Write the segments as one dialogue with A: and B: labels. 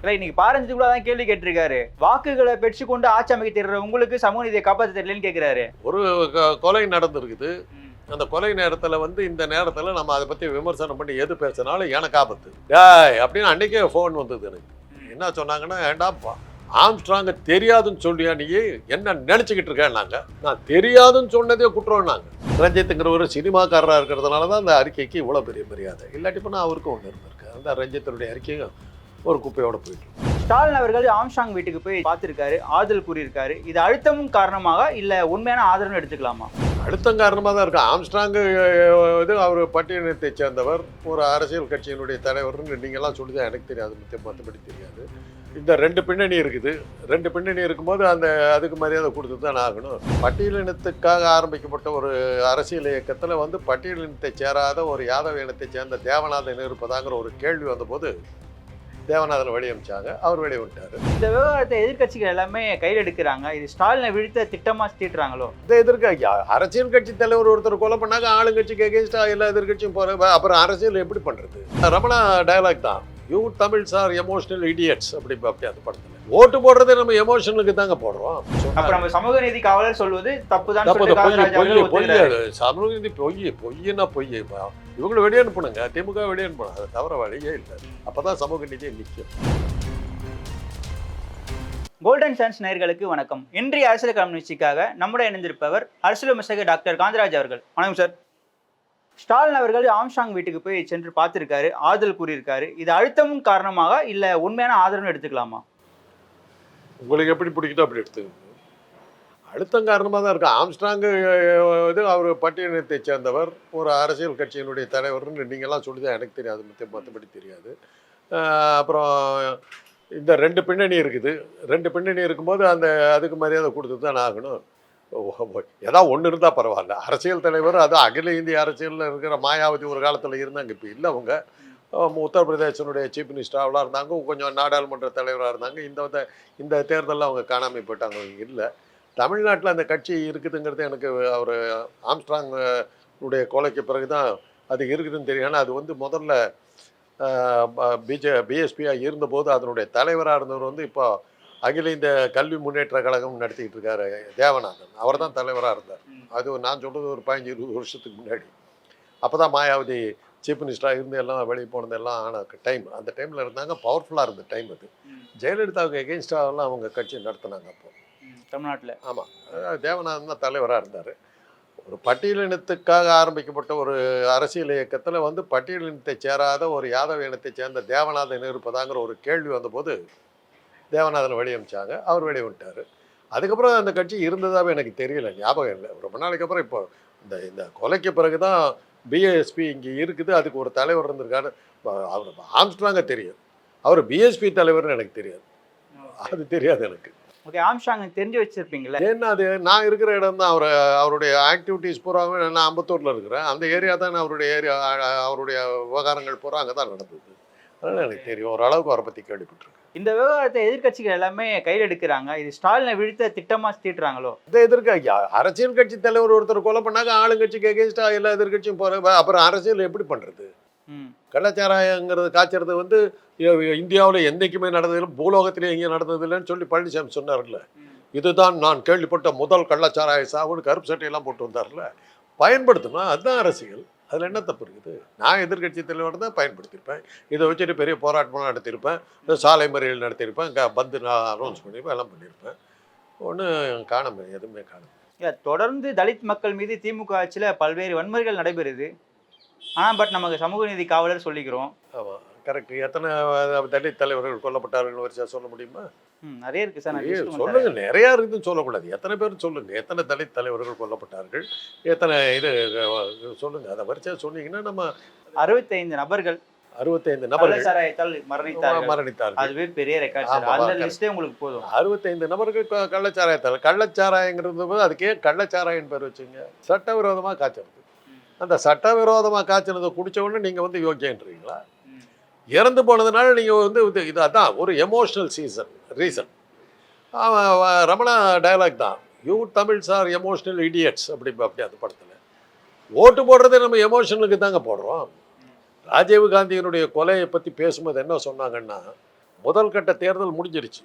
A: இல்லை இன்னைக்கு பாரஞ்சு கூட தான் கேள்வி கேட்டிருக்காரு. வாக்குகளை பெற்றுக்கொண்டு ஆட்சி அமைக்க தெரிற உங்களுக்கு சமூக நீதியை காப்பாற்ற தெரியலன்னு கேட்கிறாரு.
B: ஒரு கொலை நடந்திருக்குது. அந்த கொலை நேரத்தில் வந்து இந்த நேரத்தில் நம்ம அதை பற்றி விமர்சனம் பண்ணி எது பேசினாலும் எனக்கு ஆபத்து. டேய் அப்படின்னு அன்னைக்கே ஃபோன் வந்தது எனக்கு. என்ன சொன்னாங்கன்னா ஏண்டாப்பா ஆம்ஸ்ட்ராங்க தெரியாதுன்னு சொல்லியா நீ? என்ன நினச்சிக்கிட்டு இருக்கேன்னாங்க நான் தெரியாதுன்னு சொன்னதே குற்றம்னாங்க ரஞ்சித்துங்கிற ஒரு சினிமாக்காரராக இருக்கிறதுனால தான் அந்த அறிக்கைக்கு இவ்வளோ பெரிய மரியாதை. இல்லாட்டி நான் அவருக்கும் ஒன்று இருந்திருக்கு. அந்த ரஞ்சித்தினுடைய அறிக்கையும் ஒரு குப்பையோட போயிட்டு
A: ஸ்டாலின் அவர்கள் ஆம்ஸ்டாங் வீட்டுக்கு போய் பார்த்திருக்காரு ஆறுதல் கூறியிருக்காரு. இது அழுத்தமும் காரணமாக இல்ல உண்மையான ஆதரவு எடுத்துக்கலாமா?
B: அழுத்தம் காரணமாக தான் இருக்கு. ஆம்ஸ்ட்ராங்கு இது அவர் பட்டியலினத்தை சேர்ந்தவர் ஒரு அரசியல் கட்சியினுடைய தலைவர்னு நீங்கள்லாம் சொல்லி தான் எனக்கு தெரியாது. மற்றபடி தெரியாது. இந்த ரெண்டு பின்னணி இருக்குது. ரெண்டு பின்னணி இருக்கும்போது அந்த அதுக்கு மரியாதை கொடுத்து தான் ஆகணும். பட்டியலினத்துக்காக ஆரம்பிக்கப்பட்ட ஒரு அரசியல் இயக்கத்தில் வந்து பட்டியலினத்தை சேராத ஒரு யாதவ இனத்தை சேர்ந்த தேவநாதன் இருப்பதாங்கிற ஒரு கேள்வி வந்தபோது தேவநாதன் வெளியே அமிச்சாங்க. அவர் விட்டார்.
A: இந்த விவகாரத்தை எதிர்க்கட்சிகள் எல்லாமே கையில் எடுக்கிறாங்க. இது ஸ்டாலினை வீழ்த்த திட்டமா தீட்டுறாங்களோ?
B: இந்த எதிர்க்க அரசியல் கட்சி தலைவர் ஒருத்தர் கொலை பண்ணாங்க ஆளுங்கட்சிக்கு எகேன்ஸ்டா எல்லா எதிர்கட்சியும் போற அப்புறம் அரசியல் எப்படி பண்றது? ரமணா டயலாக் தான். You Tamil sir emotional idiots அப்படி அப்படி அந்த படத்துல. ஓட்டு போடுறதே நம்ம எமோஷனுக்கு தாங்க போடுறோம்.
A: அப்ப நம்ம சமூக நீதி காவலர் சொல்வது
B: தப்பு,
A: சொல்லிட்டு
B: பொய், பொய், பொய், சமூக நீதி பொய் பொய்னா பொய் இவங்களை வெளியே அனுப்புனுங்க. திமுக வெளியே அனுப்பணும். அது தவிர வழியே இல்லை. அப்பதான் சமூக நீதி நிற்கும்.
A: கோல்டன் சான்ஸ் நேயர்களுக்கு வணக்கம். இன்றைய அரசியல் நிகழ்ச்சிக்காக நம்முடைய இணைந்திருப்பவர் அரசியல் விமர்சகர் டாக்டர் காந்தராஜ் அவர்கள். வணக்கம் சார். ஸ்டாலின் அவர்கள் ஆம்ஸ்டாங் வீட்டுக்கு போய் சென்று பார்த்திருக்காரு. ஆறுதல் கூறியிருக்காரு. இது அழுத்தமும் காரணமாக இல்ல உண்மையான ஆதரவு எடுத்துக்கலாமா?
B: உங்களுக்கு எப்படி பிடிக்குதோ அப்படி எடுத்துக்கோங்க. அழுத்தம் காரணமாக தான் இருக்கு. ஆம்ஸ்ட்ராங்கு இது அவர் பட்டியலினத்தை சேர்ந்தவர். ஒரு அரசியல் கட்சியினுடைய தலைவர்னு நீங்கள்லாம் சொல்லி தான் எனக்கு தெரியாது. மத்த- மற்றபடி தெரியாது. அப்புறம் இந்த ரெண்டு பின்னணி இருக்குது. ரெண்டு பின்னணி இருக்கும்போது அந்த அதுக்கு மரியாதை கொடுத்து தான் ஆகணும். ஏதாவது ஒன்று இருந்தால் பரவாயில்ல. அரசியல் தலைவர் அது அகில இந்திய அரசியலில் இருக்கிற மாயாவதி ஒரு காலத்தில் இருந்தாங்க. இப்போ இல்லை அவங்க. உத்தரப்பிரதேசனுடைய சீஃப் மினிஸ்டராக இருந்தாங்க. கொஞ்சம் நாடாளுமன்ற தலைவராக இருந்தாங்க. இந்த வந்த- இந்த தேர்தலில் அவங்க காணாமல் போயிட்டாங்க இல்லை. தமிழ்நாட்டில் அந்த கட்சி இருக்குதுங்கிறது எனக்கு அவர் ஆம்ஸ்ட்ராங் உடைய கொலைக்கு பிறகு தான் அது இருக்குதுன்னு தெரியும். ஏன்னா அது வந்து முதல்ல பிஜே பிஎஸ்பியாக இருந்தபோது அதனுடைய தலைவராக இருந்தவர் வந்து இப்போ அகில இந்த கல்வி முன்னேற்ற கழகம் நடத்திக்கிட்டு இருக்காரு தேவநாதன். அவர் தான் தலைவராக இருந்தார். அது நான் சொல்கிறது ஒரு பதினஞ்சு இருபது வருஷத்துக்கு முன்னாடி. அப்போ தான் மாயாவதி சீஃப் மினிஸ்டராக இருந்து எல்லாம் வெளியே போனது எல்லாம் ஆன டைம். அந்த டைமில் இருந்தாங்க. பவர்ஃபுல்லாக இருந்த டைம் அது. ஜெயலலிதாவுக்கு எகென்ஸ்டாகலாம் அவங்க கட்சி நடத்தினாங்க அப்போ.
A: தமிழ்நாட்டுல.
B: ஆமாம் தேவநாதன் தான் தலைவராக இருந்தார். ஒரு பட்டியலினத்துக்காக ஆரம்பிக்கப்பட்ட ஒரு அரசியல் இயக்கத்தில் வந்து பட்டியலினத்தை சேராத ஒரு யாதவ இனத்தை சேர்ந்த தேவநாதன் இருப்பதாங்கிற ஒரு கேள்வி வந்தபோது தேவநாதன் வெளியே அமிச்சாங்க. அவர் வெளியே விட்டார். அதுக்கப்புறம் அந்த கட்சி இருந்ததாவே எனக்கு தெரியல ஞாபகம் இல்லை. ரொம்ப நாளைக்கு அப்புறம் இப்போ இந்த இந்த கொலைக்கு பிறகு தான் பிஎஸ்பி இங்கே இருக்குது. அதுக்கு ஒரு தலைவர் இருந்திருக்காரு. அவர் ஆம்ஸ்ட்ராங்க தெரியும். அவர் பிஎஸ்பி தலைவர்னு எனக்கு தெரியாது. அது தெரியாது எனக்கு.
A: ஓகே ஆம்ஸ்டாங் தெரிஞ்சு வச்சிருப்பீங்களா
B: ஏன்னா அது நான் இருக்கிற இடம் தான் அவர் அவருடைய ஆக்டிவிட்டீஸ் பூராவே நான் அம்பத்தூரில் இருக்கிறேன். அந்த ஏரியா தான் அவருடைய ஏரியா அவருடைய விவகாரங்கள் பூரா அங்கே தான் நடந்தது. அதனால் எனக்கு தெரியும். ஓரளவுக்கு அவரை பற்றி கேள்விப்பட்டிருக்கேன்.
A: இந்த விவகாரத்தை எதிர்க்கட்சிகள் எல்லாமே கையில் எடுக்கிறாங்க. இது ஸ்டாலினை வீழ்த்த திட்டமா தீட்டுறாங்களோ?
B: இந்த எதிர்க்க அரசியல் கட்சி தலைவர் ஒருத்தர் கொலை பண்ணாங்க ஆளுங்கட்சிக்கு எகேன்ஸ்டாக எல்லா எதிர்க்கட்சியும் போகிற அப்புறம் அரசியல் எப்படி பண்ணுறது கள்ளச்சாராயங்கிறது காய்ச்சறது வந்து இந்தியாவில் என்றைக்குமே நடந்ததில்லை பூலோகத்திலே எங்கேயும் நடந்ததில்லைன்னு சொல்லி பழனிசாமி சொன்னார்ல. இதுதான் நான் கேள்விப்பட்ட முதல் கள்ளச்சாராய சாவுன்னு கருப்பு சட்டையெல்லாம் போட்டு வந்தார்ல. பயன்படுத்தணும் அதுதான் அரசியல். அதில் என்ன தப்பு இருக்குது? நான் எதிர்க்கட்சி தலைவர் தான் பயன்படுத்தியிருப்பேன். இதை வச்சுட்டு பெரிய போராட்டம் நடத்தியிருப்பேன். சாலை மறியல் நடத்தியிருப்பேன். க பந்து நான் அனௌன்ஸ் பண்ணியிருப்பேன். எல்லாம் பண்ணியிருப்பேன். ஒன்றும் காணாம எதுவுமே காணாம.
A: இல்ல, தொடர்ந்து தலித் மக்கள் மீது திமுக ஆட்சியில பல்வேறு வன்முறைகள் நடைபெறுது. ஆனா பட் நமக்கு சமூக நீதி காவலர் சொல்லிக்கிறோம்.
B: ஆமாம் கரெக்ட் எத்தனை தலித் தலைவர்கள் கொல்லப்பட்டார்கள் வரிசையாக சொல்ல முடியுமா?
A: நிறைய இருக்கு சார்
B: சொல்லுங்க. நிறையா இருக்குதுன்னு சொல்லக்கூடாது. எத்தனை பேர் சொல்லுங்க எத்தனை தலித் தலைவர்கள் கொல்லப்பட்டார்கள் எத்தனை இது சொல்லுங்க. அதை வரிசையா சொன்னீங்கன்னா நம்ம
A: அறுபத்தைந்து நபர்கள்
B: அறுபத்தைந்து நபர்கள்
A: மரணித்தார்கள்.
B: மரணித்தார்கள்.
A: அதுவே பெரிய ரெக்கார்ட் அந்த. லிஸ்டே உங்களுக்கு போதும்.
B: அறுபத்தைந்து நபர்கள் கள்ளச்சாராயத்தால் கள்ளச்சாராயங்கிறது அதுக்கே கள்ளச்சாராயன்னு பேர் வச்சுங்க. சட்டவிரோதமாக காய்ச்சறது அந்த சட்டவிரோதமாக காய்ச்சனதை குடிச்ச உடனே நீங்கள் வந்து யோக்கியன்றீங்களா. இறந்து போனதுனால நீங்கள் வந்து இது இது அதான் ஒரு emotional season reason Ramana dialogue தான். You Tamil sir emotional idiots அப்படி அப்படி அந்த படத்தில். ஓட்டு போடுறதே நம்ம எமோஷனுக்கு தாங்க போடுறோம். ராஜீவ் காந்தியினுடைய கொலையை பற்றி பேசும்போது என்ன சொன்னாங்கன்னா முதல் கட்ட தேர்தல் முடிஞ்சிருச்சு.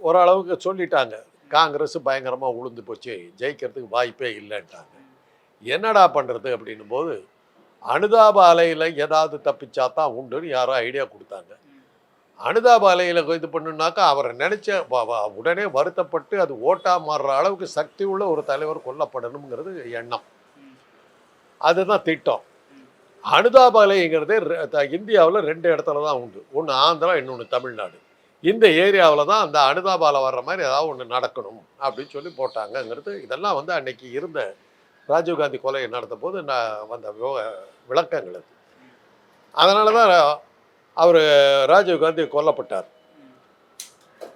B: ஓரளவுக்கு சொல்லிட்டாங்க. காங்கிரஸ் பயங்கரமாக உளுந்து போச்சு. ஜெயிக்கிறதுக்கு வாய்ப்பே இல்லைன்ட்டாங்க. என்னடா பண்ணுறது அப்படின்னும் போது அனுதாப அலையில் ஏதாவது தப்பிச்சா தான் உண்டுன்னு யாரோ ஐடியா கொடுத்தாங்க. அனுதாப அலையில் இது பண்ணுனாக்கா அவரை நினச்ச உடனே வருத்தப்பட்டு அது ஓட்டா மாறுற அளவுக்கு சக்தி உள்ள ஒரு தலைவர் கொல்லப்படணுங்கிறது எண்ணம். அதுதான் திட்டம். அனுதாப அலைங்கிறது இந்தியாவில் ரெண்டு இடத்துல தான் உண்டு. ஒன்று ஆந்திரா இன்னொன்று தமிழ்நாடு. இந்த ஏரியாவில் தான் அந்த அனுதாபாலை வர்ற மாதிரி ஏதாவது ஒன்று நடக்கணும் அப்படின்னு சொல்லி போட்டாங்கங்கிறது இதெல்லாம் வந்து அன்னைக்கு இருந்த ராஜீவ்காந்தி கொலையை நடந்த போது நான் வந்த விவ- விளக்கங்கள் அது. அதனால தான் அவர் ராஜீவ்காந்தி கொல்லப்பட்டார்.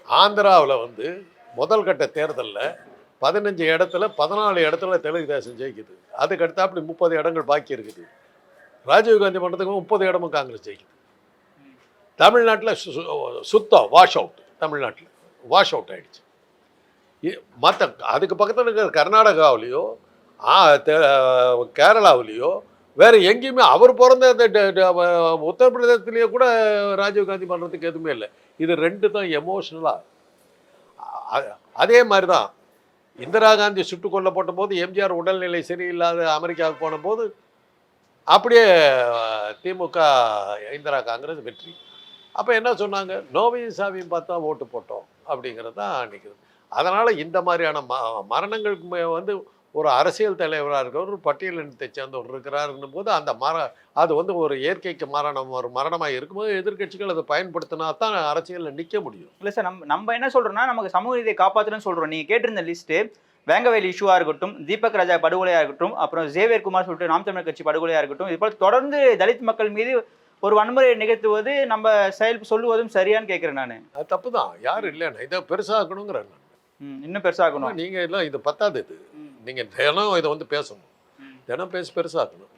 B: ஆந்திராவில் வந்து முதல் கட்ட தேர்தலில் பதினஞ்சு இடத்துல பதினாலு இடத்துல தெலுங்கு தேசம் ஜெயிக்குது. அதுக்கு அடுத்தாப்படி முப்பது இடங்கள் பாக்கி இருக்குது. ராஜீவ்காந்தி பண்ணுறதுக்கு முப்பது இடமும் காங்கிரஸ் ஜெயிக்குது. தமிழ்நாட்டில் சுத்தம் வாஷ் அவுட் தமிழ்நாட்டில். வாஷ் அவுட் ஆகிடுச்சு மற்ற அதுக்கு பக்கத்தில் இருக்கிற கர்நாடகாவிலேயோ கேரளாவிலேயோ வேற எங்கேயுமே அவர் பிறந்த அந்த ட- உத்தரப்பிரதேசத்துலேயே கூட ராஜீவ்காந்தி பண்ணுறதுக்கு எதுவுமே இல்லை. இது ரெண்டு தான் எமோஷ்னலாக அதே மாதிரி தான். இந்திரா காந்தி சுட்டுக் கொல்லப்பட்ட போது எம்ஜிஆர் உடல்நிலை சரியில்லாத அமெரிக்காவுக்கு போன போது அப்படியே திமுக இந்திரா காங்கிரஸ் வெற்றி. அப்போ என்ன சொன்னாங்க? நோவையும் சாவியும் பார்த்தா ஓட்டு போட்டோம் அப்படிங்கிறது தான் அன்றைக்கி அதனால் இந்த மாதிரியான ம மரணங்களுக்கு மே- வந்து ஒரு அரசியல் தலைவராக இருக்கிறவர் ஒரு பட்டியலினத்தை சேர்ந்தவர் இருக்கிறாருன்னும் போது அந்த மர அது வந்து ஒரு இயற்கைக்கு மரணம் ஒரு மரணமாக இருக்கும்போது எதிர்க்கட்சிகள் அதை பயன்படுத்தினா தான் அரசியலில் நிற்க முடியும்.
A: இல்லை சார் நம்ம நம்ம என்ன சொல்றோம்னா நமக்கு சமூக நீதியை காப்பாற்றணும்னு சொல்றோம். நீங்க கேட்டிருந்த லிஸ்ட் வேங்கவேல் இஷ்யூவா இருக்கட்டும் தீபக் ராஜா படுகொலையா இருக்கட்டும் அப்புறம் ஜேவியர் குமார் சொல்லிட்டு நாம் தமிழர் கட்சி படுகொலையா இருக்கட்டும் இது போல தொடர்ந்து தலித் மக்கள் மீது ஒரு வன்முறையை நிகழ்த்துவது நம்ம செயல் சொல்லுவதும் சரியான்னு கேட்கிறேன் நான்.
B: அது தப்பு தான் யாரும் இல்லைண்ணா இதை பெருசாக்கணுங்கிறேன் நான்.
A: இன்னும் பெருசாகணும்
B: நீங்கள் எல்லாம் இது பத்தாது இது. நீங்கள் தினம் இதை வந்து பேசணும். தினம் பேசி பெருசாக்கணும்.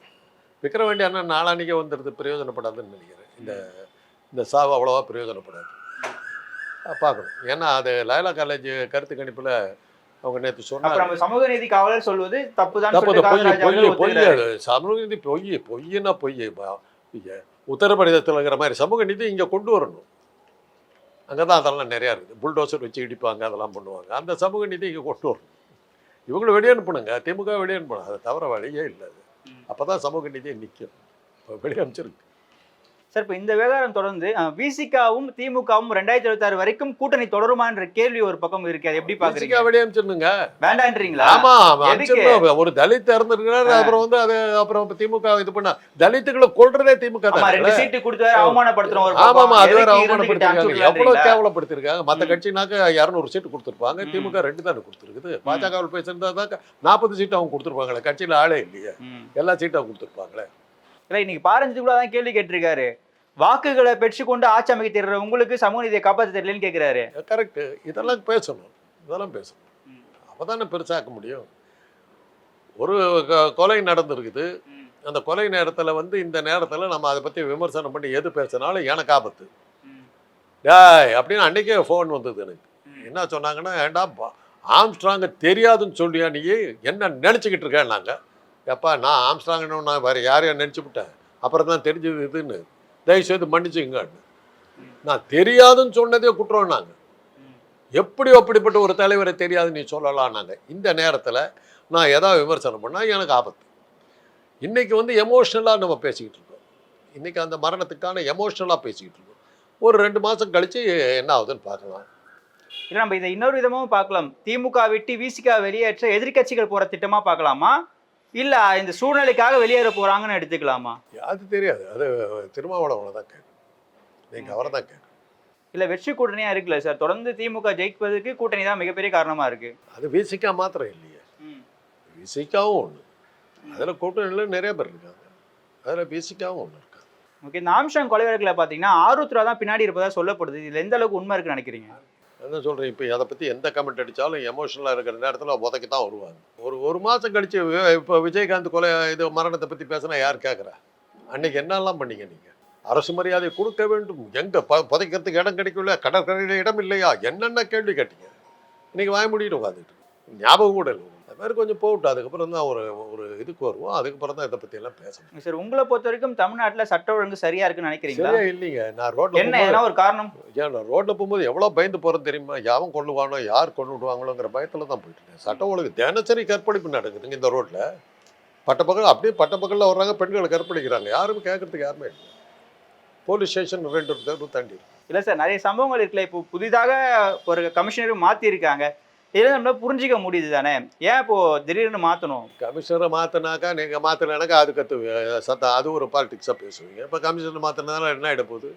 B: விக்ரவாண்டி அண்ணா நாளானிக்கே வந்துடுது பிரயோஜனப்படாதுன்னு நினைக்கிறேன். இந்த இந்த சாவு அவ்வளோவா பிரயோஜனப்படாது. பார்க்கணும். ஏன்னா அது லயலா காலேஜ் கருத்து கணிப்பில் அவங்க நேற்று சொன்னாங்க.
A: சமூக நீதி காவலர் சொல்வது
B: தப்பு பொய்
A: காமராஜ்
B: பொய் பொய். அது சமூக நீதி பொய் பொய்னா பொய் பொய். உத்தரப்பிரதேசத்துலங்கிற மாதிரி சமூக நீதி இங்கே கொண்டு வரணும். அங்கே தான் அதெல்லாம் நிறையா இருக்குது. புல்டோசர் வச்சு இடிப்பாங்க அதெல்லாம் பண்ணுவாங்க. அந்த சமூக நீதி இங்கே கொண்டு வரணும். இவங்களை வெளியே அனுப்பணுங்க திமுக வெளியே அனுப்பணும் அதை தவிர வழியே இல்லை. அது. அப்போ தான் சமூக நீதியை நிற்கும் இப்போ வெளியே அனுப்பிச்சிருக்கு.
A: சார் இப்போ இந்த விவகாரம் தொடர்ந்து விசிகாவும் திமுகவும் ரெண்டாயிரத்தி இருபத்தி ஆறு வரைக்கும் கூட்டணி தொடருமான்ற கேள்வி ஒரு பக்கம் இருக்கு. அது எப்படி பாக்குறீங்க?
B: வெளியே அனுப்பிச்சிருந்துங்க
A: வேண்டான்றீங்களா?
B: ஆமா? அனுப்பிச்சிருந்தோம் ஒரு தலித் இறந்துருக்கிறாரு. அப்புறம் வந்து அது அப்புறம் திமுக இது பண்ணா தலித்துகளை கொள்றதே திமுக தான்.
A: ரெண்டு சீட்டு கொடுத்து வேற அவமானப்படுத்துறோம்
B: ஆமா ஆமா அது வேற அவமானப்படுத்திருக்காங்க? எவ்வளவு? கேவலப்படுத்திருக்காங்க? மத்த. கட்சினாக்க இரநூறு சீட்டு கொடுத்துருப்பாங்க. திமுக ரெண்டு தானே கொடுத்துருக்குது. பாஜகவில் பேசியிருந்தா தான் நாற்பது சீட்டு அவங்க கொடுத்துருப்பாங்களே கட்சியில ஆளே இல்லையே. எல்லா சீட்டும் கொடுத்துருப்பாங்களே.
A: இல்ல இன்னைக்கு பாரஞ்சத்துக்குள்ள தான் கேள்வி கேட்டிருக்காரு. வாக்குகளை பெற்றுக்கொண்டு ஆட்சி அமைக்க தெரியற உங்களுக்கு சமூக நீதியை காப்பாற்ற தெரியலன்னு கேக்குறாரு.
B: கரெக்ட் இதெல்லாம் பேசணும். இதெல்லாம் பேசணும். அப்பதானே பெருசாக்க முடியும். ஒரு கொலை நடந்திருக்குது. அந்த கொலை நேரத்துல வந்து இந்த நேரத்துல நம்ம அதை பத்தி விமர்சனம் பண்ணி எது பேசினாலும் எனக்கு ஆபத்து. டேய் அப்படின்னு அன்னைக்கே ஃபோன் வந்தது எனக்கு. என்ன சொன்னாங்கன்னா ஏண்டா ஆம்ஸ்ட்ராங்க தெரியாதுன்னு சொல்லியா நீ? என்ன நினச்சிக்கிட்டு இருக்கேன் நாங்கள் எப்பா நான் ஆம்ஸ்ட்ராங்கன்னு நான் வேறு யாரையும் நினச்சி விட்டேன்? அப்புறம் தான் தெரிஞ்சது இதுன்னு. தயவுசெய்து மன்னிச்சுங்க நான் தெரியாதுன்னு சொன்னதே குற்றம் நாங்கள் எப்படி அப்படிப்பட்ட ஒரு தலைவரை தெரியாது நீ சொல்லலாம் நாங்கள் இந்த நேரத்தில் நான் எதாவது விமர்சனம் பண்ணால் எனக்கு ஆபத்து. இன்றைக்கி வந்து எமோஷ்னலாக நம்ம பேசிக்கிட்டு இருக்கோம். இன்றைக்கி அந்த மரணத்துக்கான எமோஷ்னலாக பேசிக்கிட்டு இருக்கோம். ஒரு ரெண்டு மாதம் கழித்து என்ன ஆகுதுன்னு பார்க்கலாம்.
A: இல்லை நம்ம இதை இன்னொரு விதமாகவும் பார்க்கலாம். திமுக விட்டு விசிகா வெளியேற்ற எதிர்க்கட்சிகள் போகிற திட்டமாக பார்க்கலாமா? இல்ல இந்த சூழ்நிலைக்காக வெளியேற போறாங்கன்னு எடுத்துக்கலாமா?
B: அது தெரியாது. அது திருமாவளவனை தான் கேட்கணும் நீங்கள் அவரை தான் கேட்கணும்
A: இல்ல வெற்றி கூட்டணியா இருக்குல்ல சார்? தொடர்ந்து திமுக ஜெயிப்பதற்கு கூட்டணி தான் மிகப்பெரிய காரணமா இருக்கு.
B: அது விசிகா மாத்திரம் இல்லையே. விசிகாவும் ஒன்று அதில் கூட்டணியில் நிறைய பேர் இருக்காங்க. அதில் விசிகாவும் ஒன்று இருக்காங்க
A: ஓகே இந்த ஆம்ஷாங் கொலை வழக்குல பாத்தீங்கன்னா ஆருத்ரா தான் பின்னாடி இருப்பதா சொல்லப்படுது. இதுல எந்த அளவுக்கு உண்மை இருக்குன்னு நினைக்கிறீங்க?
B: என்ன சொல்கிறேன் இப்போ அதை பற்றி எந்த கமெண்ட் அடித்தாலும் எமோஷனலாக இருக்கிற நேரத்தில் உதக்கி தான் வருவாங்க. ஒரு ஒரு மாதம் கழிச்சு இப்போ விஜயகாந்த் கொலை இது மரணத்தை பற்றி பேசினா யார் கேட்குறா அன்னைக்கு என்னெல்லாம் பண்ணீங்க நீங்கள் அரசு மரியாதை கொடுக்க வேண்டும். எங்கே ப புதைக்கிறதுக்கு இடம் கிடைக்கல கடற்கரையில் இடம் இல்லையா? என்னென்ன கேள்வி கேட்டீங்க? இன்னைக்கு வாய முடியிட்டு உட்காந்துட்டு ஞாபகம் கூட இல்லை. மாதிரி கொஞ்சம் போகட்டும். அதுக்கப்புறம் தான் ஒரு ஒரு இதுக்கு வருவோம். அதுக்கப்புறம் தான் இதை பற்றி எல்லாம் பேசணும்.
A: சார் உங்களை பொறுத்த வரைக்கும் தமிழ்நாட்டுல சட்ட ஒழுங்கு சரியா இருக்குன்னு நினைக்கிறீங்களா?
B: சரியா இல்லைங்க. நான் ரோட்ல
A: என்ன ஒரு காரணம்.
B: ஏன் நான் ரோட்ல போகும்போது எவ்வளோ பயந்து போகிறேன் தெரியுமா? யாவன் கொள்ளுவானோ யார் கொண்டு விடுவாங்களோங்கிற பயத்தில் தான் போயிட்டு இருக்கேன். சட்டம் ஒழுங்கு தினசரி கற்பழிப்பு நடக்குதுங்க இந்த ரோட்ல. பட்டப்பகல் அப்படியே பட்டப்பகலில் வர்றாங்க பெண்களை கற்பழிக்கிறாங்க. யாரும் கேட்கறதுக்கு யாருமே இல்லை. போலீஸ் ஸ்டேஷன் ரெண்டு தாண்டி.
A: இல்ல சார் நிறைய சம்பவங்கள் இருக்குல்ல. இப்போ புதிதாக ஒரு கமிஷனரும் மாத்தி இருக்காங்க இதெல்லாம் நம்மளால புரிஞ்சிக்க முடியுது தானே? ஏன் இப்போ திடீர்னு மாத்தணும்?
B: கமிஷனரை மாற்றினாக்கா நீங்கள் மாற்றினாக்கா அது கற்று சத்தம் அது ஒரு பாலிடிக்ஸாக பேசுவீங்க. இப்போ கமிஷனர் மாற்றினால என்ன ஆகிட போகுது?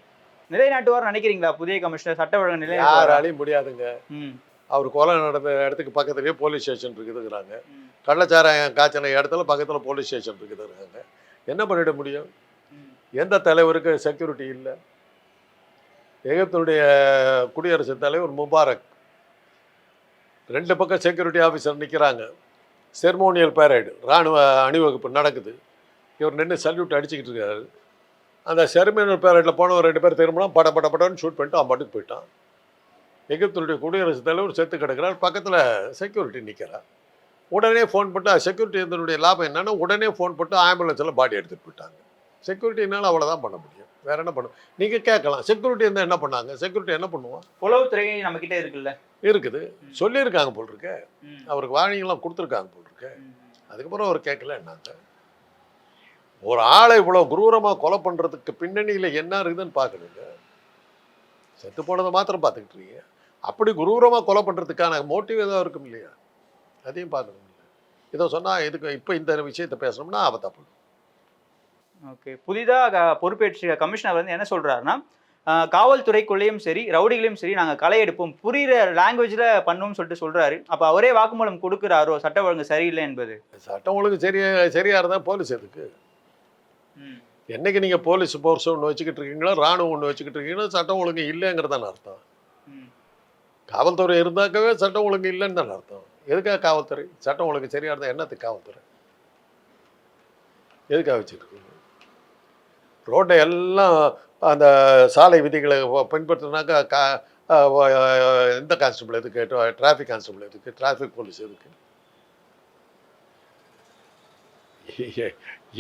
A: நிலைநாட்டுவார் நினைக்கிறீங்களா புதிய கமிஷனர்? சட்ட ஒழுங்கு நிலைநாட்டுவார்
B: யாராலையும் முடியாதுங்க. அவர் கொலை நடந்த இடத்துக்கு பக்கத்துலேயே போலீஸ் ஸ்டேஷன் இருக்குதுங்கிறாங்க. கள்ளச்சாராயம் காய்ச்சன இடத்துல பக்கத்தில் போலீஸ் ஸ்டேஷன் இருக்குதுங்கிறாங்க. என்ன பண்ணிட முடியும். எந்த தலைவருக்கு செக்யூரிட்டி இல்லை? எகிப்துடைய குடியரசுத் தலைவர் முபாரக் ரெண்டு பக்கம் செக்யூரிட்டி ஆஃபீஸர் நிற்கிறாங்க செர்மோனியல் பேரேடு இராணுவ அணிவகுப்பு நடக்குது. இவர் நின்று சல்யூட் அடிச்சுக்கிட்டு இருக்காரு. அந்த செர்மோனியல் பேரேடில் போனவர் ரெண்டு பேர் திரும்பினா பட பட படன்னு ஷூட் பண்ணிட்டு அவன் பாட்டுக்கு போயிட்டான். எகிப்தனுடைய குடியரசுத் தலைவர் செத்து கிடக்கிறார். பக்கத்தில் செக்யூரிட்டி நிற்கிறார் உடனே ஃபோன் போட்டு செக்யூரிட்டி இதனுடைய லாபம் என்னென்னா உடனே ஃபோன் போட்டு ஆம்புலன்ஸில் பாடி எடுத்துகிட்டு போயிட்டாங்க. செக்யூரிட்டினால அவ்வளோதான் பண்ண முடியும். வேற என்ன பண்ணும் நீங்கள் கேட்கலாம். செக்யூரிட்டி இருந்தால் என்ன பண்ணாங்க? செக்யூரிட்டி என்ன பண்ணுவான்?
A: உளவுத்துறை நம்ம கிட்ட இருக்குல்ல.
B: இருக்குது. சொல்லியிருக்காங்க போல் இருக்கு. அவருக்கு வாணிங்கெல்லாம் கொடுத்துருக்காங்க போல் இருக்கு. அதுக்கப்புறம் அவர் கேட்கல என்னாங்க ஒரு ஆளை இவ்வளோ குரூரமாக கொலை பண்ணுறதுக்கு பின்னணியில் என்ன இருக்குதுன்னு பார்க்கணுங்க. செத்து போனதை மாத்திரம் பார்த்துக்கிட்டு இருக்கீங்க. அப்படி குரூரமாக கொலை பண்ணுறதுக்கான மோட்டிவ் ஏதாவது இருக்கும் இல்லையா? அதையும் பார்க்கணும் இதை சொன்னால் இதுக்கு இப்போ இந்த விஷயத்தை பேசணும்னா தப்பு.
A: ஓகே. புதிதாக பொறுப்பேற்ற கமிஷனர் வந்து என்ன சொல்றாருன்னா ஆஹ், காவல்துறைக்குள்ளேயும் சரி ரவுடிகளையும் சரி நாங்க களை எடுப்போம் புரியுற லாங்குவேஜ்ல பண்ணுவோம்னு சொல்லிட்டு சொல்றாரு. அப்ப அவரே வாக்குமூலம் கொடுக்குறாரோ சட்ட ஒழுங்கு சரியில்லை என்பது?
B: சட்டம் ஒழுங்கு சரியா சரியாக இருந்தால் போலீஸ் எதுக்கு? என்னைக்கு நீங்கள் போலீஸ் ஃபோர்ஸ் ஒன்று வச்சுக்கிட்டு இருக்கீங்களோ ராணுவம் ஒன்று வச்சுக்கிட்டு இருக்கீங்களோ சட்டம் ஒழுங்கு இல்லைங்கிறதான அர்த்தம். காவல்துறை இருந்தாக்கவே சட்டம் ஒழுங்கு இல்லைன்னு தானே அர்த்தம். எதுக்காக காவல்துறை? சட்டம் ஒழுங்கு சரியா இருந்தால் என்னத்துக்கு காவல்துறை? எதுக்காக வச்சுருக்கு ரோட்டை எல்லாம் அந்த சாலை விதிகளை பின்பற்றினாக்கா கா எந்த கான்ஸ்டபிள் எதுக்கு டிராஃபிக் கான்ஸ்டபிள் எதுக்கு டிராஃபிக் போலீஸ் எதுக்கு?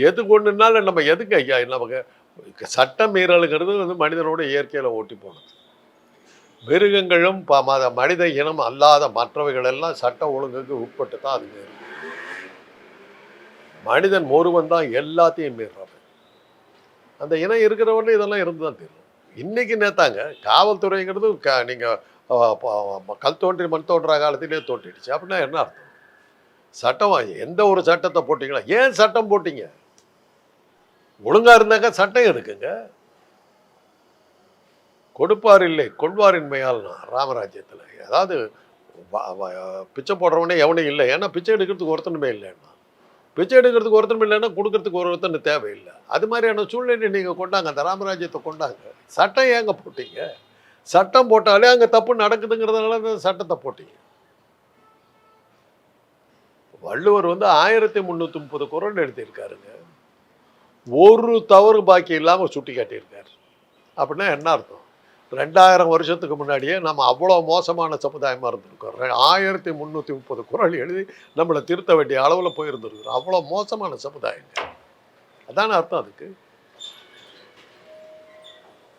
B: எது கொண்டுனாலும் நம்ம எதுக்கு ஐயா நமக்கு சட்ட மீறலுங்கிறது வந்து மனிதனோட இயற்கையில் ஓட்டி போனது. மிருகங்களும் ப- மனித இனம் அல்லாத மற்றவைகள் எல்லாம் சட்ட ஒழுங்குக்கு உட்பட்டு தான் அது மனிதன் ஒருவன் தான் எல்லாத்தையும் மீறான் அந்த இனம் இருக்கிறவனே இதெல்லாம் இருந்து தான் தெரியும் இன்னைக்கு நேத்தாங்க காவல்துறைங்கிறது க நீங்கள் கல் தோன்றி மண் தோன்றா காலத்திலே தோன்றிடுச்சு. அப்படின்னா என்ன அர்த்தம்? சட்டம் எந்த ஒரு சட்டத்தை போட்டிங்களா? ஏன் சட்டம் போட்டீங்க? ஒழுங்காக இருந்தாக்க சட்டம் இருக்குங்க கொடுப்பார் இல்லை கொள்வாரின்மையால் ராமராஜ்யத்தில். அதாவது வ- வ- பிச்சை போடுறவனே எவனும் இல்லை. ஏன்னா பிச்சை எடுக்கிறதுக்கு ஒருத்தனுமே இல்லைன்னா. பிச்சை எடுக்கிறதுக்கு ஒருத்தனும் இல்லைன்னா கொடுக்கறதுக்கு ஒருத்தன் தேவையில்லை. அது மாதிரியான சூழ்நிலை நீங்கள் கொண்டாங்க. அந்த ராமராஜ்யத்தை கொண்டாங்க. சட்டம் ஏங்க போட்டீங்க? சட்டம் போட்டாலே அங்கே தப்பு நடக்குதுங்கிறதுனால அந்த சட்டத்தை போட்டீங்க. வள்ளுவர் வந்து ஆயிரத்தி முந்நூற்றி முப்பது குரல் எழுதியிருக்காருங்க. ஒரு தவறு பாக்கி இல்லாமல் சுட்டி காட்டியிருக்காரு அப்படின்னா என்ன அர்த்தம்? ரெண்டாயிரம் வருஷத்துக்கு முன்னாடியே நம்ம அவ்வளோ மோசமான சமுதாயமாக இருந்திருக்கோம். ரெ- ஆயிரத்தி முந்நூற்றி முப்பது குரல் எழுதி நம்மளை திருத்த வேண்டிய அளவில் போயிருந்துருக்குறோம் அவ்வளோ மோசமான சமுதாயங்க அதான அர்த்தம் அதுக்கு.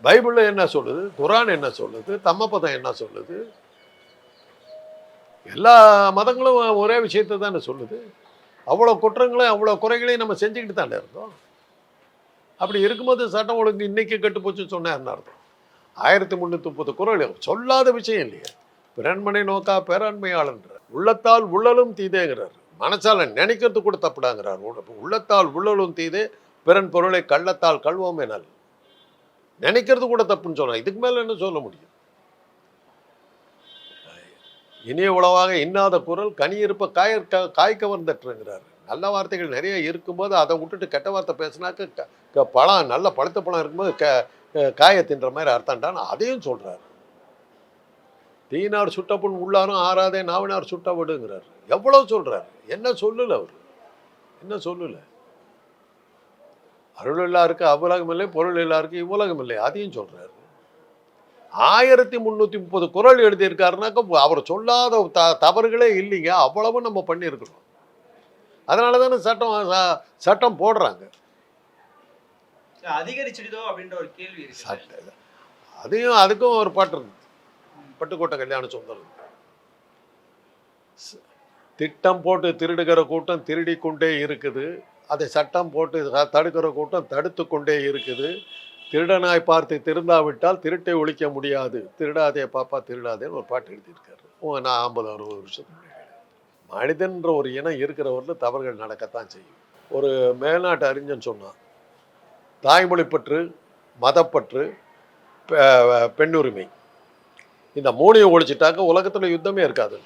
B: பைபிளில் என்ன சொல்லுது? குரான் என்ன சொல்லுது? தம்மபதம் என்ன சொல்லுது? எல்லா மதங்களும் ஒரே விஷயத்தை தானே சொல்லுது. அவ்வளோ குற்றங்களையும் அவ்வளோ குறைகளையும் நம்ம செஞ்சுக்கிட்டு தானே இருந்தோம். அப்படி இருக்கும்போது சட்டம் ஒழுங்கு இன்னைக்கு கெட்டு போச்சுன்னு சொன்னேன் என்ன அர்த்தம்? ஆயிரத்தி முந்நூற்றி முப்பது குரல் சொல்லாத விஷயம் இல்லையா. பிறன்மனை நோக்கா பேராண்மையாளன்றார் உள்ளத்தால் உள்ளலும் தீதேங்கிறார் மனசால நினைக்கிறது கூட தப்பிடாங்கிறார். உள்ளத்தால் உள்ளலும் தீதே பிறன் பொருளை கள்ளத்தால் கல்வோமே நல் நினைக்கிறது கூட தப்புன்னு சொன்னால் இதுக்கு மேலே என்ன சொல்ல முடியும்? இனிய உளவாக இன்னாத குரல் கனியிருப்ப இருப்ப காய க- காய் நல்ல வார்த்தைகள் நிறைய இருக்கும்போது அதை விட்டுட்டு கெட்ட வார்த்தை பேசினாக்க க- பழம் நல்ல பழுத்த பழம் இருக்கும்போது க காயத்தின்ற தின்ற மாதிரி அர்த்தம்டான்னு அதையும் சொல்றாரு. தீனார் சுட்டப்புண் உள்ளாரும் ஆறாதே நாவினார் சுட்ட விடுங்கிறார். எவ்வளவு சொல்றாரு? என்ன சொல்லல அவர்? என்ன சொல்லலை? அருள் எல்லாருக்கு அவ்வுலகம் இல்லை பொருள் எல்லாருக்கு இவ்வுலகம் இல்லை அதையும் சொல்கிறார் ஆயிரத்தி முந்நூற்றி முப்பது குரல் எழுதியிருக்காருனாக்க அவர் சொல்லாத த தவறுகளே இல்லைங்க அவ்வளவும் நம்ம பண்ணியிருக்கிறோம். அதனால தானே சட்டம் சட்டம் போடுறாங்க.
A: அதிகரிச்சிடுதோ அப்படின்ற ஒரு கேள்வி இருக்கு
B: அதையும் அதுக்கும் ஒரு பாட்டு இருக்கு. பட்டுக்கோட்டை கல்யாண சுந்தரம். திட்டம் போட்டு திருடுகிற கூட்டம் திருடி கொண்டே இருக்குது. அதை சட்டம் போட்டு தடுக்கிற கூட்டம் தடுத்து கொண்டே இருக்குது. திருடனாய் பார்த்து திருந்தாவிட்டால் திருட்டை ஒழிக்க முடியாது. திருடாதே பாப்பா திருடாதேன்னு ஒரு பாட்டு எழுதியிருக்காரு. நான் ஐம்பது அறுபது வருஷத்துக்கு முன்னாடி மனிதன்ற ஒரு இனம் இருக்கிறவரில் தவறுகள் நடக்கத்தான் செய்யும். ஒரு மேல்நாட்டு அறிஞன் சொன்னான் தாய்மொழி பற்று மதப்பற்று பெ- பெண்ணுரிமை. இந்த மூணையும் ஒழிச்சிட்டாக்க உலகத்தில் யுத்தமே இருக்காது.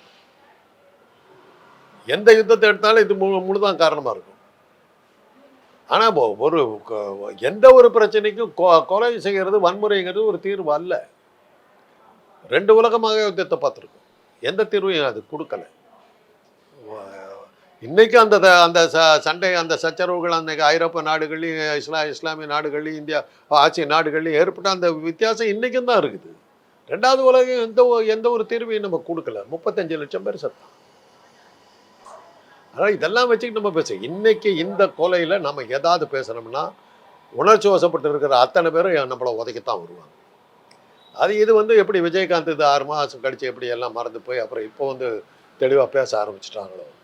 B: எந்த யுத்தத்தை எடுத்தாலும் இது மூணு முழுதான் காரணமாக இருக்கும். ஆனால் ஒரு எந்த ஒரு பிரச்சனைக்கும் கொ- கொலை செய்கிறது வன்முறைங்கிறது ஒரு தீர்வு அல்ல. ரெண்டு உலகமாக யுத்தத்தை பார்த்துருக்கோம். எந்த தீர்வையும் அது கொடுக்கலை. இன்றைக்கும் இன்னைக்கு அந்த த- அந்த ச- சண்டை அந்த சச்சரவுகள் அந்த ஐரோப்பிய நாடுகள்லையும் இஸ்லா இஸ்லாமிய நாடுகள்லையும் இந்தியா ஆட்சிய நாடுகள்லையும் ஏற்பட்ட அந்த வித்தியாசம் இன்றைக்கும் தான் இருக்குது. ரெண்டாவது உலகம் எந்த எந்த ஒரு தீர்வையும் நம்ம கொடுக்கல. முப்பத்தஞ்சு லட்சம் பேர் சத்தம். அதனால் இதெல்லாம் வச்சுக்கிட்டு நம்ம பேச இன்னைக்கு இந்த கொலையில் நம்ம எதாவது பேசணும்னா உணர்ச்சி வசப்பட்டு இருக்கிற அத்தனை பேரும் நம்மளை உதைக்கத்தான் வருவாங்க. அது இது வந்து எப்படி விஜயகாந்த் இது ஆறு மாதம் கழித்து எப்படி எல்லாம் மறந்து போய் அப்புறம் இப்போ வந்து தெளிவாக பேச ஆரம்பிச்சிட்டாங்களோ?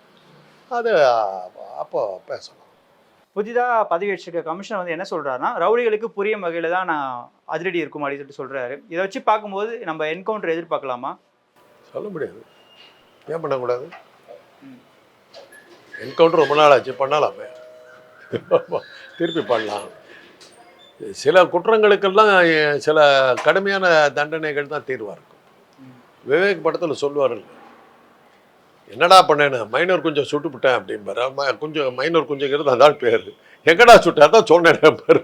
B: அது அப்போ பேசலாம்
A: புதிதா பதவியேற்றிருக்க கமிஷனர் வந்து என்ன சொல்றாருன்னா ரவுடிகளுக்கு புரியும் வகையில தான் நான் அதிரடி இருக்கும் அப்படின்னு சொல்லிட்டு சொல்றாரு. இதை வச்சு பார்க்கும்போது நம்ம என்கவுண்டர் எதிர்பார்க்கலாமா?
B: சொல்ல முடியாது. ஏன் பண்ணக்கூடாது. என்கவுண்டர் ரொம்ப நாள் ஆச்சு பண்ணலாமே. திருப்பி பண்ணலாம். சில குற்றங்களுக்கெல்லாம் சில கடுமையான தண்டனைகள் தான் தீர்வாக இருக்கும். விவேக் படத்தில் சொல்லுவார்கள் என்னடா பண்ணேன்னு? மைனர் கொஞ்சம் சுட்டுவிட்டேன் அப்படிம்பாரு. ம- கொஞ்சம் மைனர் கொஞ்சங்கிறது அதான் பேர். எங்கடா சுட்டா? தான் சொன்னேன் பாரு.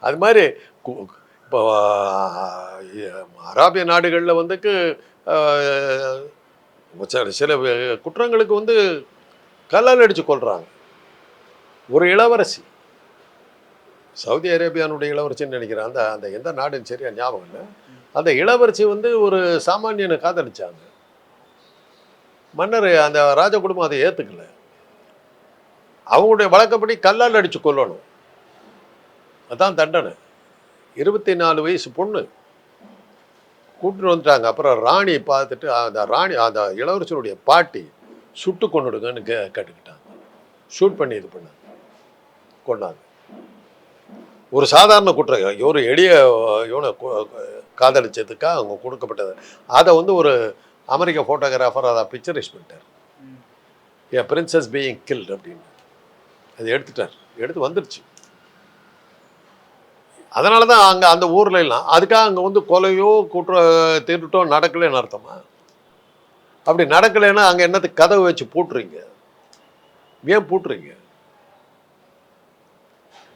B: அது மாதிரி கு- இப்போ அராபிய நாடுகளில் வந்துக்கு சில சில குற்றங்களுக்கு வந்து கல்லால் அடித்து கொள்கிறாங்க ஒரு இளவரசி. சவுதி அரேபியானுடைய இளவரசின்னு நினைக்கிறேன். அந்த அந்த எந்த நாடுன்னு சரியா ஞாபகம் இல்லை. அந்த இளவரசி வந்து ஒரு சாமானியனை காதலிச்சாங்க. மன்னர் அந்த ராஜ குடும்பம் அதை ஏற்றுக்கல அவங்களுடைய வழக்கப்படி கல்லால் அடித்து கொல்லணும். அதான் தண்டனை. இருபத்தி நாலு வயசு பொண்ணு. கூட்டிட்டு வந்துட்டாங்க. அப்புறம் ராணி பார்த்துட்டு அந்த ராணி அந்த இளவரசருடைய பாட்டி சுட்டு கொண்டுடுங்கன்னு கே கேட்டுக்கிட்டாங்க. ஷூட் பண்ணி இது பண்ணாங்க. கொண்டாங்க ஒரு சாதாரண குற்றம் ஒரு எளிய இவனை காதலிச்சதுக்காக அவங்க கொடுக்கப்பட்டது. அதை வந்து ஒரு அமெரிக்க ஃபோட்டோகிராஃபர் அதை பிக்சரைஸ் பண்ணிட்டார். ஏ பிரின்சஸ் பீயிங் கில்ட் அப்படின்னு. அது எடுத்துட்டார். எடுத்து வந்துருச்சு. அதனால தான் அங்கே அந்த ஊர்ல எல்லாம் அதுக்காக அங்கே வந்து கொலையோ குற்ற திருட்டோ நடக்கலைன்னு அர்த்தமா? அப்படி நடக்கலைன்னா அங்கே என்னத்துக்கு கதவு வச்சு பூட்டுறீங்க? ஏன் பூட்டுறீங்க?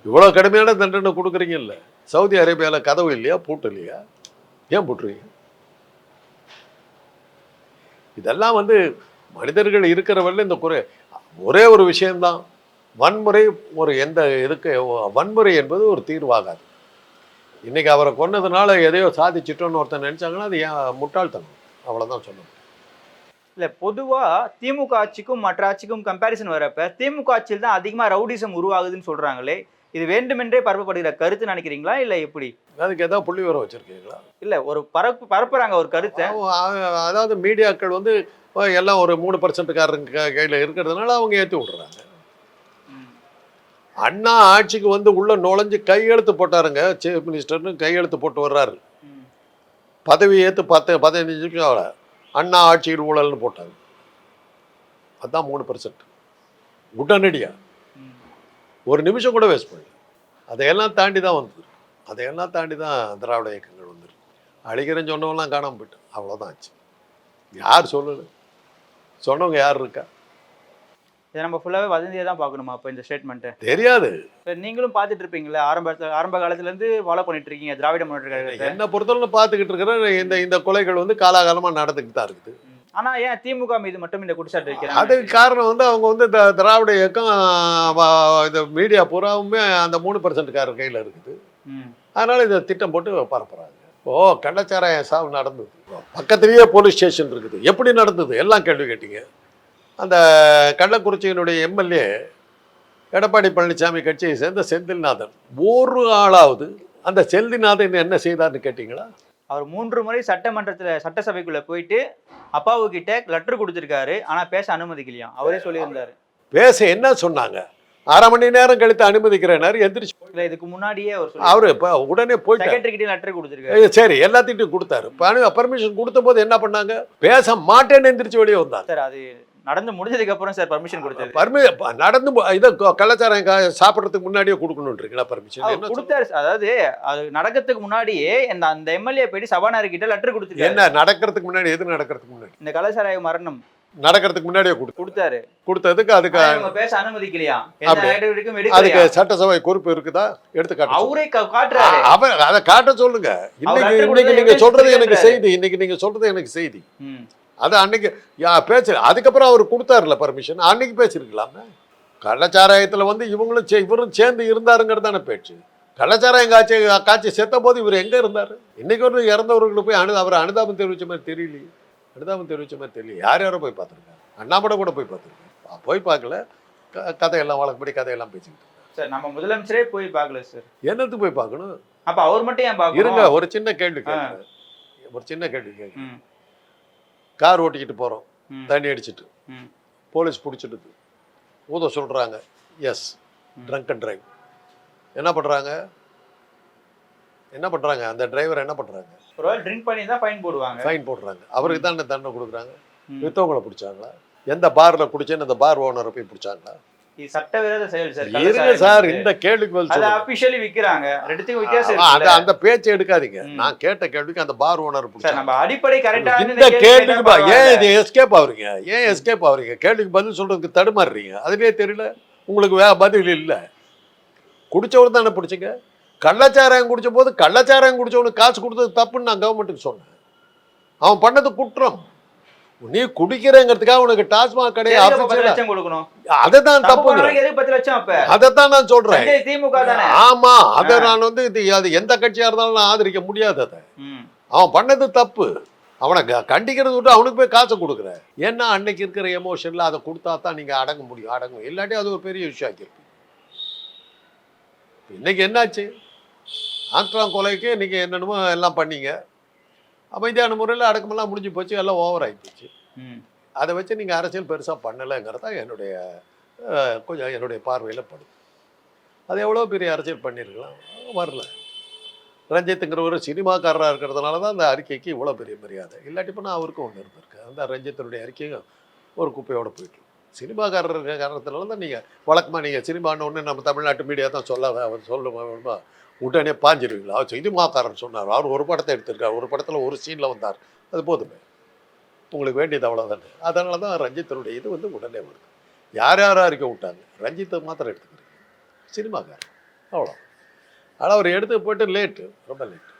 B: இவ்வளோ கடுமையான தண்டனை கொடுக்குறீங்க இல்லை சவுதி அரேபியாவில் கதவு இல்லையா? பூட்டு இல்லையா ஏன் பூட்டுறீங்க? இதெல்லாம் வந்து மனிதர்கள் இருக்கிற இந்த குறை ஒரே ஒரு விஷயம்தான். வன்முறை ஒரு எந்த இதுக்கு வன்முறை என்பது ஒரு தீர்வாகாது. இன்றைக்கி அவரை கொன்னதுனால எதையோ சாதிச்சிட்டோன்னு ஒருத்தன் நினச்சாங்கன்னா அது ஏன் முட்டாள்தனம்? அவ்வளோதான் சொல்ல
A: இல்லை பொதுவாக திமுக ஆட்சிக்கும் மற்ற ஆட்சிக்கும் கம்பேரிசன் வரப்ப திமுக ஆட்சியில் தான் அதிகமாக ரவுடிசம் உருவாகுதுன்னு சொல்கிறாங்களே இது வேண்டுமென்றே பரப்பப்படுகிற கருத்து நினைக்கிறீங்களா இல்ல எப்படி
B: அதுக்கு ஏதாவது புள்ளி விவரம் வச்சுருக்கீங்களா
A: இல்ல ஒரு பரப்பு பரப்புறாங்க ஒரு கருத்தை
B: அதாவது மீடியாக்கள் வந்து எல்லாம் ஒரு மூணு பர்சன்ட்டுக்காரங்க கையில் இருக்கிறதுனால அவங்க ஏற்றி விட்றாங்க. அண்ணா ஆட்சிக்கு வந்து உள்ள நுழைஞ்சு கையெழுத்து போட்டாருங்க சீஃப் மினிஸ்டர்னு கையெழுத்து போட்டு வர்றாரு. பதவி ஏற்று பத்து பதினஞ்சு நிமிஷம் ஆகல. அண்ணா ஆட்சியில் ஊழல்னு போட்டாங்க அதான் மூணு பர்சன்ட் உடனடியா
A: ம்.
B: ஒரு நிமிஷம் கூட வேஸ்ட் பண்ணல அதையெல்லாம் தாண்டி தான் வந்தது. அதையெல்லாம் தாண்டி தான் திராவிட இயக்கங்கள் வந்துருக்கு அழிக்கிறேன்னு சொன்னவங்களாம் காணாமல் போயிட்டோம். அவ்வளோதான் ஆச்சு. யார் சொல்லலை? சொன்னவங்க யார் இருக்கா?
A: இதை நம்ம ஃபுல்லாவே வதந்தியை தான் பார்க்கணுமா அப்போ இந்த ஸ்டேட்மெண்ட்டு
B: தெரியாது.
A: நீங்களும் பார்த்துட்டு இருப்பீங்களே ஆரம்ப ஆரம்ப காலத்துல இருந்து ஃபாலோ பண்ணிட்டு இருக்கீங்க திராவிட முன்னேற்ற கழகத்தை.
B: என்னை பொறுத்தவரை பார்த்துக்கிட்டு இருக்கிற இந்த இந்த கொலைகள் வந்து காலாகாலமாக நடந்துக்கிட்டு தான் இருக்குது.
A: ஆனா ஏன் திமுக மீது மட்டும் இந்த குற்றச்சாட்டு வைக்கிறாங்க?
B: அதுக்கு காரணம் வந்து அவங்க வந்து இந்த திராவிட இயக்கம் இந்த மீடியா பூராவுமே அந்த மூணு பர்சன்ட்காரர் கையில் இருக்குது. அதனால இதை திட்டம் போட்டு பரப்புறாங்க. ஓ கள்ளச்சாராய சாவு நடந்தது. பக்கத்துலேயே போலீஸ் ஸ்டேஷன் இருக்குது. எப்படி நடந்தது? எல்லாம் கேள்வி கேட்டீங்க. அந்த கள்ளக்குறிச்சியினுடைய எம்எல்ஏ எடப்பாடி பழனிசாமி கட்சியை சேர்ந்த செந்தில்நாதன். ஒரு ஆளாவது அந்த செந்தில்நாதன் என்ன செய்தார்னு கேட்டிங்களா?
A: அவர் மூன்று முறை சட்டமன்றத்துல சட்டசபைக்குள்ள போயிட்டு அப்பாவு கிட்ட லெட்டர் கொடுத்திருக்காரு. ஆனா பேச அனுமதிக்கலையாம் அவரே சொல்லியிருந்தாரு.
B: பேச என்ன சொன்னாங்க? அரை மணி நேரம் கழித்து அனுமதிக்கிறேனாரு எந்திரிச்சு
A: இல்ல இதுக்கு முன்னாடியே அவர்
B: அவரு இப்போ உடனே போயிட்டார்.
A: செக்ரட்டரி கிட்ட லெட்டர் கொடுத்திருக்காரு
B: சரி எல்லாத்திட்டும் கொடுத்தாரு. பர்மிஷன் கொடுத்த போது என்ன பண்ணாங்க? பேச மாட்டேன்னு எந்திரிச்சு வெளியே வந்தாங்க
A: சார் அது நடந்து முடிஞ்சதுக்கு அப்புறம் சார் பர்மிஷன் கொடுத்தது.
B: பர்மி நடந்து இதை கொ- கள்ளச்சாராயம் கா- சாப்பிட்றதுக்கு முன்னாடியே கொடுக்கணுன்றீங்களா பர்மிஷன்?
A: கொடுத்தாரு அதாவது அது நடக்கிறதுக்கு முன்னாடியே அந்த அந்த எம்எல்ஏ போயிட்டு சபாநாயகர் கிட்ட லெட்டர் கொடுத்திருக்காரு
B: என்ன நடக்கிறதுக்கு முன்னாடி எது நடக்கிறதுக்கு முன்னாடி?
A: இந்த கலாச்சார மரணம்.
B: நடக்கிறதுக்கு முன்னாடியே கொடுத்து
A: கொடுத்தாரு.
B: கொடுத்ததுக்கு அதுக்கு
A: பேச அனுமதிக்கலையா?
B: அதுக்கு சட்டசபை குறிப்பு இருக்குதா? எடுத்து காட்ட சொல்லுங்க.
A: அவரே காட்டுறாரு.
B: அவர் அதை காட்ட சொல்லுங்க. இன்னைக்கு இன்னைக்கு நீங்க சொல்றது எனக்கு. செய்தி. இன்னைக்கு நீங்க சொல்றது எனக்கு செய்தி. அது அன்னைக்கு யா பேசு அதுக்கப்புறம் அவர் கொடுத்தாருல பர்மிஷன் அன்னைக்கு பேசியிருக்கலாமே. கள்ளச்சாராயத்தில் வந்து இவங்களும் இவரும் சேர்ந்து இருந்தாருங்கிறது தானே பேச்சு. கள்ளச்சாராயம் காய்ச்சி காய்ச்சி செத்த போது இவர் எங்கே இருந்தார்? இன்னைக்கு ஒரு இறந்தவர்களுக்கு போய் அனு அவர் அனுதாபம் தெரிவிச்ச மாதிரி தெரியலையே. அனுதாபம் தெரிவிச்ச மாதிரி தெரியல யார் யாரோ போய் பார்த்துருக்காங்க அண்ணாமலை கூட போய் பார்த்துருக்காங்க போய் பார்க்கல. கதையெல்லாம் வழக்கப்படி கதையெல்லாம் பேசிக்கிட்டு.
A: சார் நம்ம முதலமைச்சரே போய் பார்க்கல சார்.
B: என்னத்துக்கு போய் பார்க்கணும்?
A: அப்ப அவர் மட்டும் ஏன்
B: இருங்க ஒரு சின்ன கேள்வி கேட்குறேன். ஒரு சின்ன கேள்வி கேட்குறேன். கார் ஓட்டிக்கிட்டு போகிறோம் தண்ணி அடிச்சிட்டு. போலீஸ் பிடிச்சிடுது. ஊத சொல்கிறாங்க எஸ் ட்ரங்க் அண்ட் டிரைவ் என்ன பண்ணுறாங்க என்ன பண்ணுறாங்க அந்த டிரைவர் என்ன பண்ணுறாங்க
A: ஒரு ட்ரிங்க் பண்ணி தான் ஃபைன் போடுவாங்க.
B: ஃபைன் போடுறாங்க. அவருக்கு தான் தண்டனை கொடுக்குறாங்க. வித்தவங்களை பிடிச்சாங்களா? எந்த பாரில் குடிச்சேன்னு அந்த பார் ஓனரை போய் பிடிச்சாங்களா?
A: இது சட்டவிரோத செயல் சார்.
B: சார். இந்த கேள்விக்கு பதில்
A: அபிஷியலி விக்கிறாங்க. ரெண்டுத்துக்கும் வித்தியாசம்
B: அந்த? அந்த பேச்சை எடுக்காதீங்க. நான் கேட்ட கேள்விக்கு அந்த பார் ஓனர்
A: சார் நம்ம அடிப்படை கரெக்டா
B: இந்த கேள்விக்கு ஏன் இது எஸ்கேப் ஆகுறீங்க? ஏன் எஸ்கேப் ஆகுறீங்க? கேள்விக்கு பதில் சொல்றதுக்கு தடுமாறுறீங்க? அதுலயே தெரியல. உங்களுக்கு வே பதில் இல்லை. குடிச்சவரு தானே பிடிச்சிங்க? கள்ளச்சாராயம் குடிச்ச போது கள்ளச்சாராயம் குடிச்சவனுக்கு காசு கொடுத்தது தப்புன்னு நான் கவர்மெண்ட்டுக்கு சொன்னேன். அவன் பண்ணது குற்றம். நீ குடிக்கிறேங்கிறதுக்காக உனக்கு டாஸ்மாக் அபிஷியலா
A: லட்சம் கொடுக்கணும்?
B: அதை தான்
A: தப்பு பத்து லட்சம் அப்ப?
B: அதைத்தான் நான் சொல்றேன்.
A: திமுக
B: ஆமா அதை. நான் வந்து இது அது எந்த கட்சியா இருந்தாலும் நான் ஆதரிக்க முடியாது அதை. அவன் பண்ணது தப்பு. அவனை கண்டிக்கிறது விட்டு அவனுக்கு போய் காசை கொடுக்குற. ஏன்னா அன்னைக்கு இருக்கிற எமோஷனில் அதை கொடுத்தா தான் நீங்கள் அடங்க முடியும். அடங்கும் இல்லாட்டி அது ஒரு பெரிய விஷயம் ஆக்கியிருப்பீங்க இன்னைக்கு என்னாச்சு? ஆக்ராம் கொலைக்கு நீங்கள் என்னென்னமோ எல்லாம் பண்ணீங்க. அமைதியான முறையில் அடக்கமெல்லாம் முடிஞ்சு போச்சு எல்லாம் ஓவர் ஆகி போச்சு.
A: ம்.
B: அதை வச்சு நீங்கள் அரசியல் பெருசாக பண்ணலைங்கிறது என்னுடைய கொஞ்சம் என்னுடைய பார்வையில் படுது. அது எவ்வளோ பெரிய அரசியல் பண்ணியிருக்கலாம் வரல. ரஞ்சித்துங்கிற ஒரு சினிமாக்காரராக இருக்கிறதுனால தான் அந்த அறிக்கைக்கு இவ்வளோ பெரிய மரியாதை. இல்லாட்டி போனால் அவருக்கும் ஒன்று இருந்திருக்கு. அந்த ரஞ்சித்தினுடைய அறிக்கையும் ஒரு குப்பையோட போயிட்டு சினிமாக்காரர் இருக்கிற காரணத்தினால தான் நீங்கள் வழக்கமாக நீங்கள் சினிமான்னு ஒன்று நம்ம தமிழ்நாட்டு மீடியா தான் சொல்ல அவர் சொல்ல உடனே பாஞ்சிருவீங்களா? அவர் சினிமாக்காரன் சொன்னார். அவர் ஒரு படத்தை எடுத்திருக்கார். ஒரு படத்தில் ஒரு சீனில் வந்தார். அது போதுமே. உங்களுக்கு வேண்டியது அவ்வளோதானே அதனால தான் ரஞ்சித்தனுடைய இது வந்து உடனே வருது. யார் யாராக இருக்க விட்டாங்க? ரஞ்சித்தை மாத்திரம் எடுத்துக்கிறேன் சினிமாக்காரன் அவ்வளோ ஆனால் அவர் எடுத்து போயிட்டு லேட்டு ரொம்ப லேட்